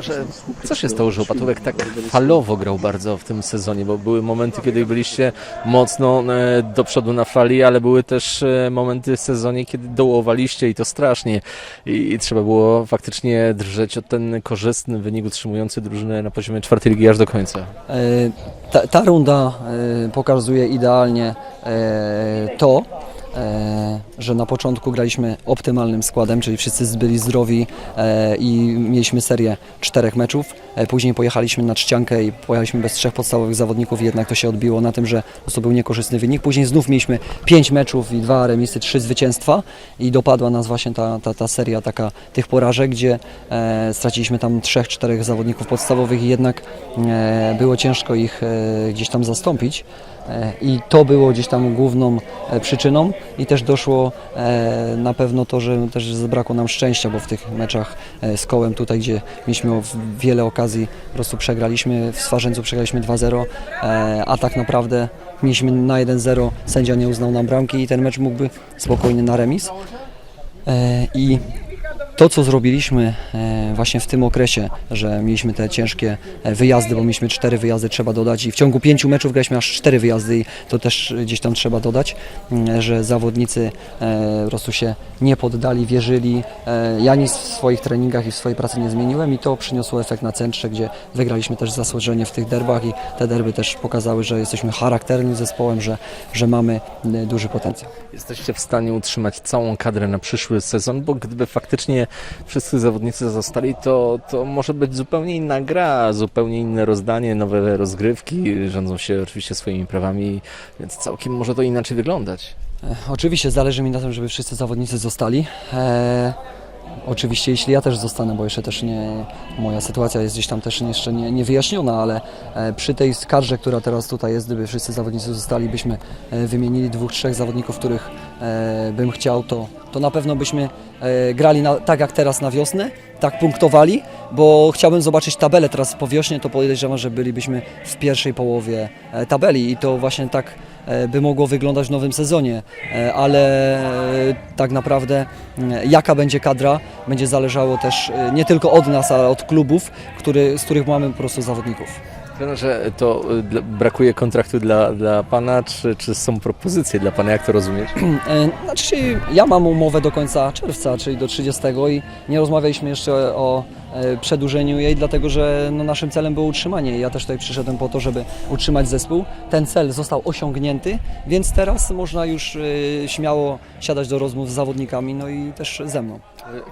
Że co się stało, że Opatówek tak falowo grał bardzo w tym sezonie, bo były momenty, kiedy byliście mocno e, do przodu na fali, ale były też e, momenty w sezonie, kiedy dołowaliście i to strasznie. I, trzeba było faktycznie drżeć o ten korzystny wynik utrzymujący drużynę na poziomie czwartej ligi aż do końca. E, Ta, ta runda pokazuje idealnie to, że na początku graliśmy optymalnym składem, czyli wszyscy byli zdrowi e, i mieliśmy serię czterech meczów. E, Później pojechaliśmy na czciankę i pojechaliśmy bez trzech podstawowych zawodników jednak to się odbiło na tym, że prostu był niekorzystny wynik. Później znów mieliśmy pięć meczów i dwa remisy, trzy zwycięstwa i dopadła nas właśnie ta, ta, ta seria taka tych porażek, gdzie e, straciliśmy tam trzech, czterech zawodników podstawowych i jednak było ciężko ich gdzieś tam zastąpić. I to było gdzieś tam główną przyczyną i też doszło e, na pewno to, że też zabrakło nam szczęścia, bo w tych meczach e, z kołem tutaj, gdzie mieliśmy wiele okazji, po prostu przegraliśmy, w Swarzędzu przegraliśmy 2-0, e, a tak naprawdę mieliśmy na 1-0, sędzia nie uznał nam bramki i ten mecz mógłby spokojnie na remis. I to, co zrobiliśmy e, właśnie w tym okresie, że mieliśmy te ciężkie e, wyjazdy, bo mieliśmy cztery wyjazdy, trzeba dodać i w ciągu pięciu meczów graliśmy aż cztery wyjazdy i to też gdzieś tam trzeba dodać, m, że zawodnicy e, po prostu się nie poddali, wierzyli. Ja nic w swoich treningach i w swojej pracy nie zmieniłem i to przyniosło efekt na centrze, gdzie wygraliśmy też zasłużenie w tych derbach i te derby też pokazały, że jesteśmy charakternym zespołem, że, że mamy duży potencjał. Jesteście w stanie utrzymać całą kadrę na przyszły sezon, bo gdyby faktycznie wszyscy zawodnicy zostali, to, to może być zupełnie inna gra, zupełnie inne rozdanie, nowe rozgrywki, rządzą się oczywiście swoimi prawami, więc całkiem może to inaczej wyglądać. E, Oczywiście zależy mi na tym, żeby wszyscy zawodnicy zostali. E, oczywiście jeśli ja też zostanę, bo jeszcze też nie, moja sytuacja jest gdzieś tam też jeszcze nie, nie wyjaśniona, ale e, przy tej kadrze, która teraz tutaj jest, gdyby wszyscy zawodnicy zostali, byśmy e, wymienili dwóch, trzech zawodników, których bym chciał, to, to na pewno byśmy e, grali na, tak jak teraz na wiosnę, tak punktowali, bo chciałbym zobaczyć tabelę teraz po wiośnie, to podejrzewam, że bylibyśmy w pierwszej połowie e, tabeli i to właśnie tak e, by mogło wyglądać w nowym sezonie, E, ale e, tak naprawdę e, jaka będzie kadra będzie zależało też e, nie tylko od nas, ale od klubów, który, z których mamy po prostu zawodników. Trenerze, to y, brakuje kontraktu dla, dla Pana, czy, czy są propozycje dla Pana, jak to rozumieć? E, Znaczy, ja mam umowę do końca czerwca, czyli do 30 i nie rozmawialiśmy jeszcze o przedłużeniu jej, dlatego że no, naszym celem było utrzymanie jej. Ja też tutaj przyszedłem po to, żeby utrzymać zespół. Ten cel został osiągnięty, więc teraz można już e, śmiało siadać do rozmów z zawodnikami, no i też ze mną.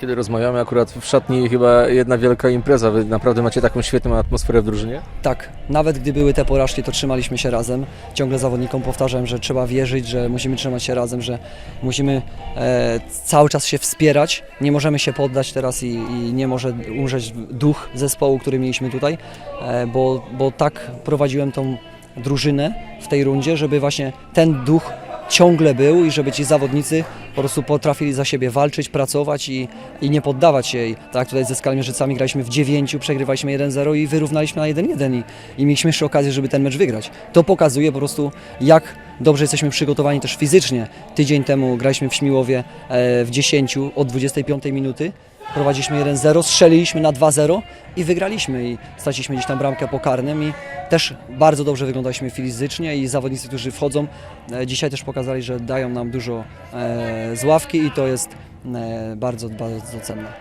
Kiedy rozmawiamy akurat w szatni chyba jedna wielka impreza, Wy naprawdę macie taką świetną atmosferę w drużynie? Tak, nawet gdy były te porażki, to trzymaliśmy się razem. Ciągle zawodnikom powtarzam, że trzeba wierzyć, że musimy trzymać się razem, że musimy e, cały czas się wspierać. Nie możemy się poddać teraz i, i nie może umrzeć duch zespołu, który mieliśmy tutaj, e, bo, bo tak prowadziłem tą drużynę w tej rundzie, żeby właśnie ten duch ciągle był i żeby ci zawodnicy po prostu potrafili za siebie walczyć, pracować i, i nie poddawać się. I tak tutaj ze Skalmierzycami graliśmy w 9, przegrywaliśmy 1-0 i wyrównaliśmy na 1-1 i, i mieliśmy jeszcze okazję, żeby ten mecz wygrać. To pokazuje po prostu, jak dobrze jesteśmy przygotowani też fizycznie. Tydzień temu graliśmy w Śmiłowie e, w 10 od 25 minuty. Prowadziliśmy 1-0, strzeliliśmy na 2-0 i wygraliśmy i straciliśmy gdzieś tam bramkę po karnym i też bardzo dobrze wyglądaliśmy fizycznie i zawodnicy, którzy wchodzą e, dzisiaj też pokazali, że dają nam dużo e, z ławki i to jest e, bardzo, bardzo cenne.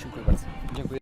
Dziękuję bardzo.